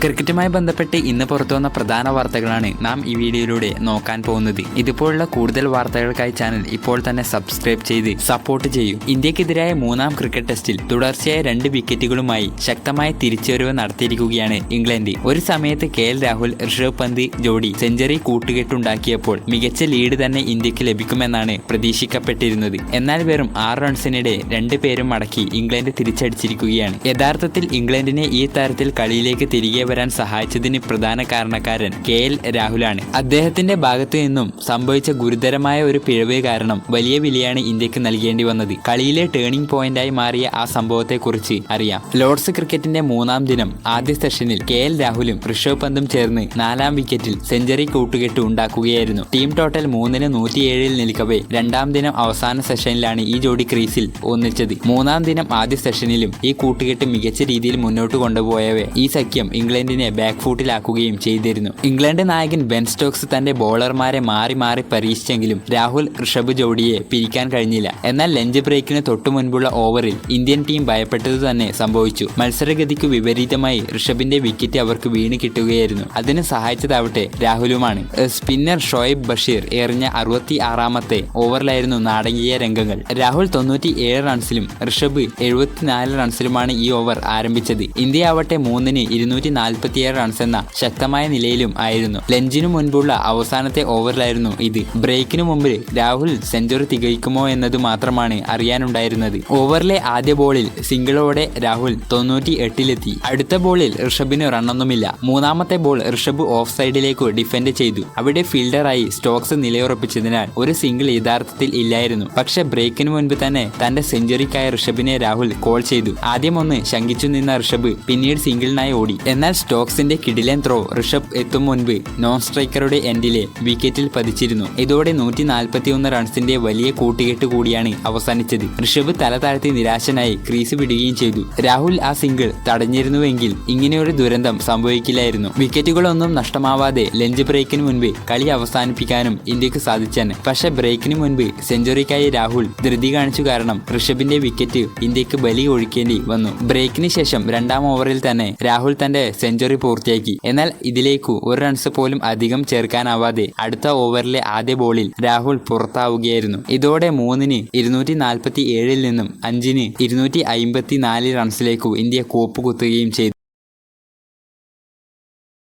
ക്രിക്കറ്റുമായി ബന്ധപ്പെട്ട് ഇന്ന് പുറത്തുവന്ന പ്രധാന വാർത്തകളാണ് നാം ഈ വീഡിയോയിലൂടെ നോക്കാൻ പോകുന്നത്. ഇതുപോലുള്ള കൂടുതൽ വാർത്തകൾക്കായി ചാനൽ ഇപ്പോൾ തന്നെ സബ്സ്ക്രൈബ് ചെയ്ത് സപ്പോർട്ട് ചെയ്യൂ. ഇന്ത്യക്കെതിരായ മൂന്നാം ക്രിക്കറ്റ് ടെസ്റ്റിൽ തുടർച്ചയായ രണ്ട് വിക്കറ്റുകളുമായി ശക്തമായ തിരിച്ചുവരവ് നടത്തിയിരിക്കുകയാണ് ഇംഗ്ലണ്ട്. ഒരു സമയത്ത് കെ എൽ രാഹുൽ ഋഷഭ് പന്ത് ജോഡി സെഞ്ചുറി കൂട്ടുകെട്ടുണ്ടാക്കിയപ്പോൾ മികച്ച ലീഡ് തന്നെ ഇന്ത്യയ്ക്ക് ലഭിക്കുമെന്നാണ് പ്രതീക്ഷിക്കപ്പെട്ടിരുന്നത്. എന്നാൽ വെറും ആറ് റൺസിനിടെ രണ്ട് പേരും മടക്കി ഇംഗ്ലണ്ട് തിരിച്ചടിച്ചിരിക്കുകയാണ്. യഥാർത്ഥത്തിൽ ഇംഗ്ലണ്ടിനെ ഈ തരത്തിൽ കളിയിലേക്ക് തിരികെ വരാൻ സഹായിച്ചതിന് പ്രധാന കാരണക്കാരൻ കെ എൽ രാഹുലാണ്. അദ്ദേഹത്തിന്റെ ഭാഗത്തു നിന്നും സംഭവിച്ച ഗുരുതരമായ ഒരു പിഴവ് കാരണം വലിയ വിലയാണ് ഇന്ത്യയ്ക്ക് നൽകേണ്ടി വന്നത്. കളിയിലെ ടേണിംഗ് പോയിന്റായി മാറിയ ആ സംഭവത്തെക്കുറിച്ച് അറിയാം. ലോർഡ്സ് ക്രിക്കറ്റിന്റെ മൂന്നാം ദിനം ആദ്യ സെഷനിൽ കെ എൽ രാഹുലും ഋഷഭ് പന്തും ചേർന്ന് നാലാം വിക്കറ്റിൽ സെഞ്ചുറി കൂട്ടുകെട്ട് ഉണ്ടാക്കുകയായിരുന്നു. ടീം ടോട്ടൽ മൂന്നിന് നൂറ്റിയേഴിൽ നിൽക്കവേ രണ്ടാം ദിനം അവസാന സെഷനിലാണ് ഈ ജോഡി ക്രീസിൽ ഒന്നിച്ചത്. മൂന്നാം ദിനം ആദ്യ സെഷനിലും ഈ കൂട്ടുകെട്ട് മികച്ച രീതിയിൽ മുന്നോട്ട് കൊണ്ടുപോയവേ ഈ സഖ്യം ഇംഗ്ലണ്ടിനെ ബാക്ക് ഫൂട്ടിലാക്കുകയും ചെയ്തിരുന്നു. ഇംഗ്ലണ്ട് നായകൻ ബെൻ സ്റ്റോക്സ് തന്റെ ബോളർമാരെ മാറി മാറി പരീക്ഷിച്ചെങ്കിലും രാഹുൽ ഋഷഭ് ജോഡിയെ പിരിക്കാൻ കഴിഞ്ഞില്ല. എന്നാൽ ലഞ്ച് ബ്രേക്കിന് തൊട്ടു മുൻപുള്ള ഓവറിൽ ഇന്ത്യൻ ടീം ഭയപ്പെട്ടത് തന്നെ സംഭവിച്ചു. മത്സരഗതിക്ക് വിപരീതമായി ഋഷഭിന്റെ വിക്കറ്റ് അവർക്ക് വീണ് കിട്ടുകയായിരുന്നു. അതിന് സഹായിച്ചതാവട്ടെ രാഹുലുമാണ്. സ്പിന്നർ ഷോയബ് ബഷീർ എറിഞ്ഞ അറുപത്തി ആറാമത്തെ ഓവറിലായിരുന്നു നാടകീയ രംഗങ്ങൾ. രാഹുൽ തൊണ്ണൂറ്റി ഏഴ് റൺസിലും ഋഷഭ് എഴുപത്തിനാല് റൺസിലുമാണ് ഈ ഓവർ ആരംഭിച്ചത്. ഇന്ത്യ ആവട്ടെ മൂന്നിന് ഇരുന്നൂറ്റി നാൽപ്പത്തിയേഴ് റൺസ് എന്ന ശക്തമായ നിലയിലും ആയിരുന്നു. ലഞ്ചിനു മുൻപുള്ള അവസാനത്തെ ഓവറിലായിരുന്നു ഇത്. ബ്രേക്കിനു മുമ്പ് രാഹുൽ സെഞ്ചുറി തികയ്ക്കുമോ എന്നത് മാത്രമാണ് അറിയാനുണ്ടായിരുന്നത്. ഓവറിലെ ആദ്യ ബോളിൽ സിംഗിളോടെ രാഹുൽ തൊണ്ണൂറ്റി എട്ടിലെത്തി അടുത്ത ബോളിൽ ഋഷഭിന് റണ്ണൊന്നുമില്ല. മൂന്നാമത്തെ ബോൾ ഋഷഭ് ഓഫ് സൈഡിലേക്ക് ഡിഫെൻഡ് ചെയ്തു. അവിടെ ഫീൽഡറായി സ്റ്റോക്സ് നിലയുറപ്പിച്ചതിനാൽ ഒരു സിംഗിൾ യഥാർത്ഥത്തിൽ ഇല്ലായിരുന്നു. പക്ഷെ ബ്രേക്കിന് മുൻപ് തന്നെ തന്റെ സെഞ്ചുറിക്കായ ഋഷഭിനെ രാഹുൽ കോൾ ചെയ്തു. ആദ്യം ഒന്ന് ശങ്കിച്ചു നിന്ന ഋഷഭ് പിന്നീട് സിംഗിളിനായി ഓടി. എന്നാൽ സ്റ്റോക്സിന്റെ കിടിലൻ ത്രോ ഋഷഭ് എത്തും മുൻപ് നോൺ സ്ട്രൈക്കറുടെ എൻഡിലെ വിക്കറ്റിൽ പതിച്ചിരുന്നു. ഇതോടെ നൂറ്റി നാൽപ്പത്തിയൊന്ന് റൺസിന്റെ വലിയ കൂട്ടുകെട്ട് കൂടിയാണ് അവസാനിച്ചത്. ഋഷഭ് തല താഴ്ത്തി നിരാശനായി ക്രീസ് വിടുകയും ചെയ്തു. രാഹുൽ ആ സിംഗിൾ തടഞ്ഞിരുന്നുവെങ്കിൽ ഇങ്ങനെയൊരു ദുരന്തം സംഭവിക്കില്ലായിരുന്നു. വിക്കറ്റുകളൊന്നും നഷ്ടമാവാതെ ലഞ്ച് ബ്രേക്കിന് മുൻപ് കളി അവസാനിപ്പിക്കാനും ഇന്ത്യയ്ക്ക് സാധിച്ചാണ് പക്ഷേ ബ്രേക്കിന് മുൻപ് സെഞ്ചുറിക്കായി രാഹുൽ ധൃതി കാണിച്ചു കാരണം ഋഷഭിന്റെ വിക്കറ്റ് ഇന്ത്യയ്ക്ക് ബലി ഒഴിക്കേണ്ടി വന്നു. ബ്രേക്കിന് ശേഷം രണ്ടാം ഓവറിൽ തന്നെ രാഹുൽ തന്റെ സെഞ്ചുറി പൂർത്തിയാക്കി. എന്നാൽ ഇതിലേക്കു ഒരു റൺസ് പോലും അധികം ചേർക്കാനാവാതെ അടുത്ത ഓവറിലെ ആദ്യ ബോളിൽ രാഹുൽ പുറത്താവുകയായിരുന്നു. ഇതോടെ മൂന്നിന് ഇരുന്നൂറ്റി നാൽപ്പത്തി ഏഴിൽ നിന്നും അഞ്ചിന് ഇരുന്നൂറ്റി അയിമ്പത്തി നാല് റൺസിലേക്കു ഇന്ത്യ കോപ്പ് കുത്തുകയും ചെയ്തു.